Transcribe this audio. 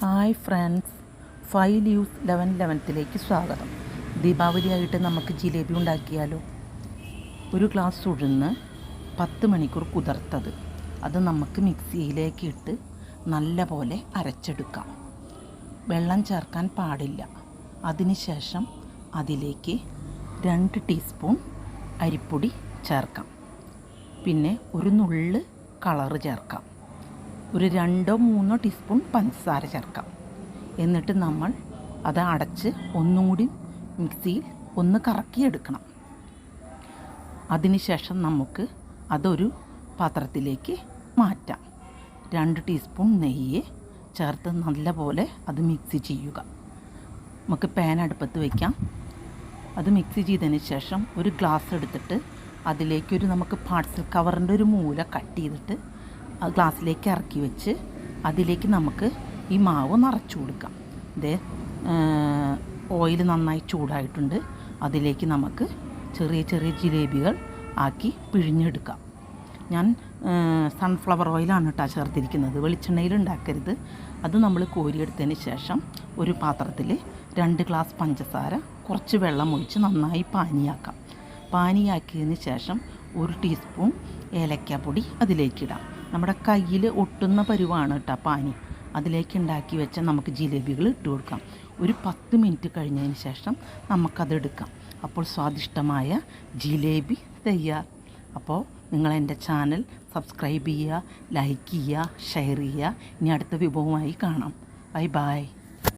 Hi friends five leaves eleven ലെവൻത്തിലേക്ക് സ്വാഗതം. ദീപാവലി ആയിട്ട് നമുക്ക് ജിലേബി ഉണ്ടാക്കിയാലോ? ഒരു ഗ്ലാസ് ഉഴുന്ന് പത്ത് മണിക്കൂർ കുതിർത്തത്. അത് നമുക്ക് മിക്സിയിലേക്ക് ഇട്ട് നല്ല പോലെ അരച്ചെടുക്കാം. വെള്ളം ചേർക്കാൻ പാടില്ല. അതിനുശേഷം അതിലേക്ക് രണ്ട് ടീസ്പൂൺ അരിപ്പൊടി ചേർക്കാം. പിന്നെ ഒരു നുള്ള് കളറ് ചേർക്കാം. ഒരു രണ്ടോ മൂന്നോ ടീസ്പൂൺ പഞ്ചസാര ചേർക്കാം. എന്നിട്ട് നമ്മൾ അത് അടച്ച് ഒന്നും കൂടി മിക്സിയിൽ ഒന്ന് കറക്കിയെടുക്കണം. അതിനുശേഷം നമുക്ക് അതൊരു പാത്രത്തിലേക്ക് മാറ്റാം. രണ്ട് ടീസ്പൂൺ നെയ്യ് ചേർത്ത് നല്ലപോലെ അത് മിക്സ് ചെയ്യുക. നമുക്ക് പാൻ അടുപ്പത്ത് വയ്ക്കാം അത് മിക്സ് ചെയ്തതിന് ശേഷം ഒരു ഗ്ലാസ് എടുത്തിട്ട് അതിലേക്കൊരു നമുക്ക് പാർസൽ കവറിന്റെ ഒരു മൂല കട്ട് ചെയ്തിട്ട് ഗ്ലാസ്സിലേക്ക് ഇറക്കി വെച്ച് അതിലേക്ക് നമുക്ക് ഈ മാവ് നിറച്ചു കൊടുക്കാം. ഇതേ ഓയിൽ നന്നായി ചൂടായിട്ടുണ്ട്. അതിലേക്ക് നമുക്ക് ചെറിയ ചെറിയ ജിലേബികൾ ആക്കി പിഴിഞ്ഞെടുക്കാം. ഞാൻ സൺഫ്ലവർ ഓയിലാണ് കേട്ടോ ചേർത്തിരിക്കുന്നത്. വെളിച്ചെണ്ണയിൽ ഉണ്ടാക്കരുത്. അത് നമ്മൾ കോരിയെടുത്തതിന് ശേഷം ഒരു പാത്രത്തിൽ രണ്ട് ഗ്ലാസ് പഞ്ചസാര കുറച്ച് വെള്ളം ഒഴിച്ച് നന്നായി പാനിയാക്കാം. പാനിയാക്കിയതിന് ശേഷം ഒരു ടീസ്പൂൺ ഏലക്കാപ്പൊടി അതിലേക്കിടാം നമ്മുടെ കയ്യിൽ ഒട്ടുന്ന പരുവാണ് കേട്ടോ പാനി. അതിലേക്ക് ഉണ്ടാക്കി വെച്ച നമുക്ക് ജിലേബികൾ ഇട്ട് കൊടുക്കാം. ഒരു പത്ത് മിനിറ്റ് കഴിഞ്ഞതിന് ശേഷം നമുക്കതെടുക്കാം അപ്പോൾ സ്വാദിഷ്ടമായ ജിലേബി തയ്യാർ. അപ്പോൾ നിങ്ങൾ എന്റെ ചാനൽ സബ്സ്ക്രൈബ് ചെയ്യുക ലൈക്ക് ചെയ്യുക ഷെയർ ചെയ്യുക. ഇനി അടുത്ത വിഭവമായി കാണാം. Bye bye.